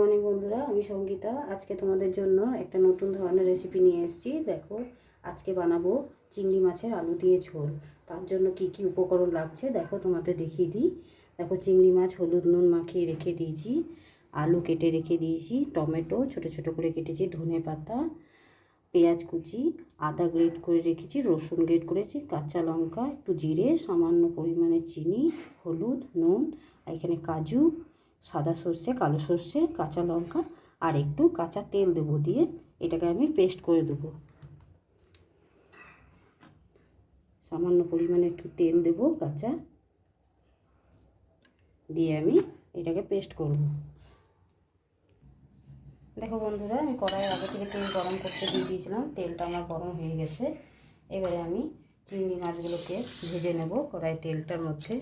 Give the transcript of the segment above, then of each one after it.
Morning বন্ধুরা। আমি সঙ্গীতা। আজকে তোমাদের জন্য একটা নতুন ধরনের রেসিপি নিয়ে এসেছি। দেখো, আজকে বানাবো চিংড়ি মাছের আলু দিয়ে ঝোল। তার জন্য কি কি উপকরণ লাগছে, দেখো তোমাদের দেখিয়ে দিই। দেখো, চিংড়ি মাছ হলুদ নুন মাখিয়ে রেখে দিয়েছি। আলু কেটে রেখে দিয়েছি। টমেটো ছোট ছোট করে কেটেছি, ধনে পাতা, পেঁয়াজ কুচি, আদা গ্রেট করে রেখেছি, রসুন গ্রেট করেছি, কাঁচা লঙ্কা, একটু জিরে, সামান্য পরিমাণে চিনি, হলুদ, নুন এখানে কাজু সাদা সর্ষে, কালো সর্ষে, কাঁচা লঙ্কা আর একটু কাঁচা তেল দেবো দিয়ে। এটাকে আমি পেস্ট করে দেবো। সামান্য পরিমাণে একটু তেল দেব, কাঁচা। দিয়ে আমি এটাকে পেস্ট করব। দেখো বন্ধুরা, আমি কড়াইয়ের আগে থেকে তেল গরম করতে দিয়ে দিয়েছিলাম। তেলটা আমার গরম হয়ে গেছে। এবারে আমি চিংড়ি মাছগুলোকে ভেজে নেব কড়াই তেলটার মধ্যে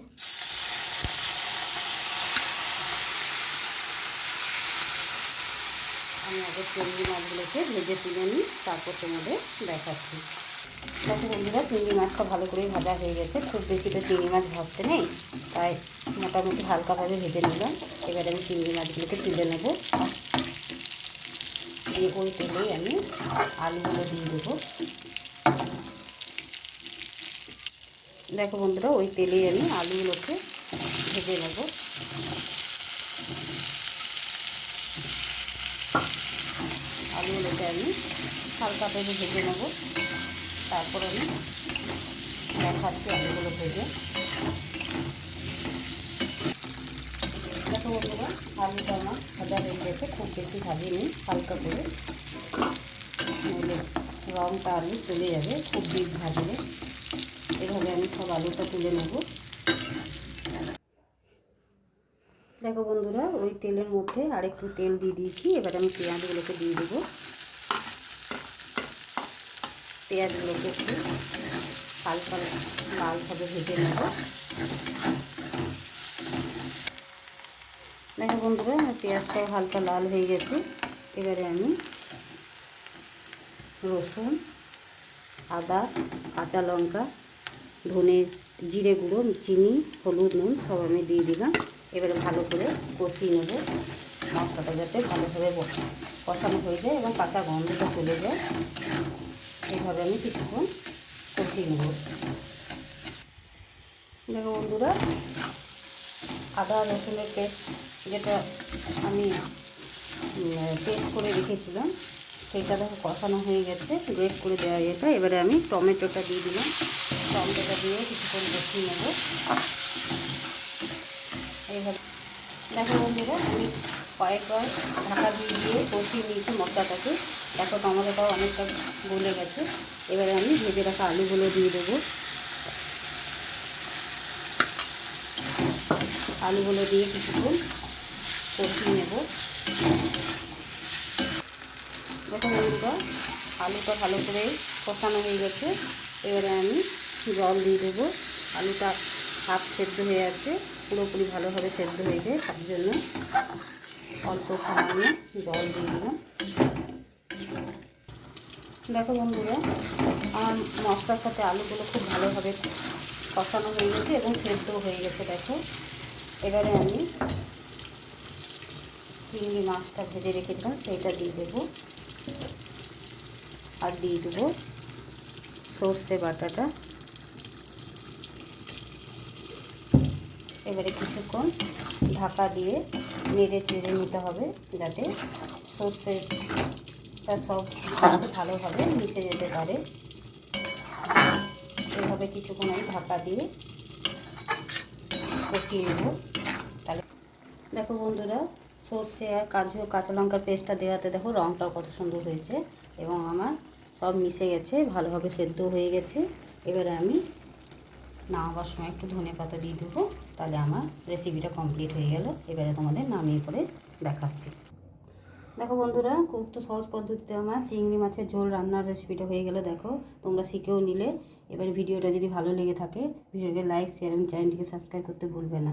আমি আগে চিংড়ি মাছগুলোকে ভেজে তুলে নিই, তারপর তোমাদের দেখাচ্ছি। দেখো বন্ধুরা, চিংড়ি মাছটা ভালো করেই ভাজা হয়ে গেছে। খুব বেশি তো চিংড়ি মাছ ভাজতে নেই, তাই মোটামুটি হালকাভাবে ভেজে নিলাম। এবারে আমি চিংড়ি মাছগুলোকে তুলে নেব। দিয়ে ওই তেলেই আমি আলুগুলো দিয়ে দেবো। দেখো বন্ধুরা, ওই তেলেই আমি আলুগুলোকে ভেজে নেব। আলুগুলোকে আমি হালকা ভেজে ভেজে নেব। তারপর আমি দেখাচ্ছি আলুগুলো ভেজে। দেখো বন্ধুরা, আলুটা আমার ভাজা হয়ে গেছে, খুব বেশি ভাজিনি, হালকা করে। নইলে রঙটা আলু চলে যাবে, খুব ডিপ ভাজলে এভাবে আমি সব আলুটা তুলে নেব। দেখো বন্ধুরা, ওই তেলের মধ্যে আরেকটু তেল দিয়ে দিয়েছি, এবার আমি পেঁয়াজগুলোকে দিয়ে দেবো। পেঁয়াজগুলোকে একটু হালকা লালভাবে ভেজে নেব। দেখো বন্ধুরা পেঁয়াজটাও হালকা লাল হয়ে গেছে। এবারে আমি রসুন, আদা, কাঁচা লঙ্কা, ধনে জিরে গুঁড়ো, চিনি, হলুদ, নুন সব আমি দিয়ে দিলাম। এবারে ভালো করে কষিয়ে নেব। মশলাটা যাতে ভালোভাবে কষানো হয়ে যায় এবং কাঁচা গন্ধটা চলে যায়। এইভাবে আমি কিছুক্ষণ কষিয়ে নেব। দেখো বন্ধুরা, আদা রসুনের পেস্ট যেটা আমি পেস্ট করে রেখেছিলাম, সেটা দেখো কষানো হয়ে গেছে, গ্রেট করে দেওয়া এটা এবারে আমি টমেটোটা দিয়ে দিলাম। টমেটোটা দিয়ে কিছুক্ষণ কষিয়ে নেব। এইভাবে দেখো বন্ধুরা, আমি কয়েকবার ঢাকা দিয়ে দিয়ে কষিয়ে নিয়েছি মশলাটাকে। দেখো টমেটোটাও অনেকটা গলে গেছে। এবারে আমি ভেজে রাখা আলুগুলো দিয়ে দেবো। আলুগুলো দিয়ে কিছুক্ষণ কষিয়ে নেব। দেখো বন্ধুরা আলুটা ভালো করে কষানো হয়ে গেছে। এবারে আমি জল দিয়ে দেবো। আলুটা হাফ সেদ্ধ হয়ে আছে। পুরোপুরি ভালোভাবে সেদ্ধ হয়ে যায়, তার জন্য অল্প সামান্য জল দিয়ে দিলাম। দেখো বন্ধুরা, আমার মশলার সাথে আলুগুলো খুব ভালোভাবে কষানো হয়ে গেছে এবং সেদ্ধ হয়ে গেছে, দেখো। এবারে আমি চিংড়ি মাছটা ভেজে রেখেছিলাম সেইটা দিয়ে দেবো। আর দিয়ে দেবো সর্ষে বাটাটা। এবারে কিছুক্ষণ ঢাকা দিয়ে নেড়ে চেড়ে নিতে হবে যাতে সর্ষেটা সব ভালোভাবে মিশে যেতে পারে। এভাবে কিছুক্ষণ আমি ঢাকা দিয়ে কষিয়ে নেব। তাহলে দেখো বন্ধুরা, সর্ষে আর কাজু কাঁচা লঙ্কার পেস্টটা দেওয়াতে দেখো রঙটাও কত সুন্দর হয়েছে এবং আমার সব মিশে গেছে, ভালোভাবে সেদ্ধ হয়ে গেছে। এবারে আমি নামাবার সময় একটু ধনে পাতা দিয়ে দেবো। তাহলে আমার রেসিপিটা কমপ্লিট হয়ে গেল। এবারে তোমাদের নামিয়ে পরে দেখাচ্ছি। দেখো বন্ধুরা, খুব তো সহজ পদ্ধতিতে আমার চিংড়ি মাছের ঝোল রান্নার রেসিপিটা হয়ে গেল। দেখো, তোমরা শিখেও নিলে। এবার ভিডিওটা যদি ভালো লেগে থাকে, ভিডিওকে লাইক শেয়ার এবং চ্যানেলটিকে সাবস্ক্রাইব করতে ভুলবে না।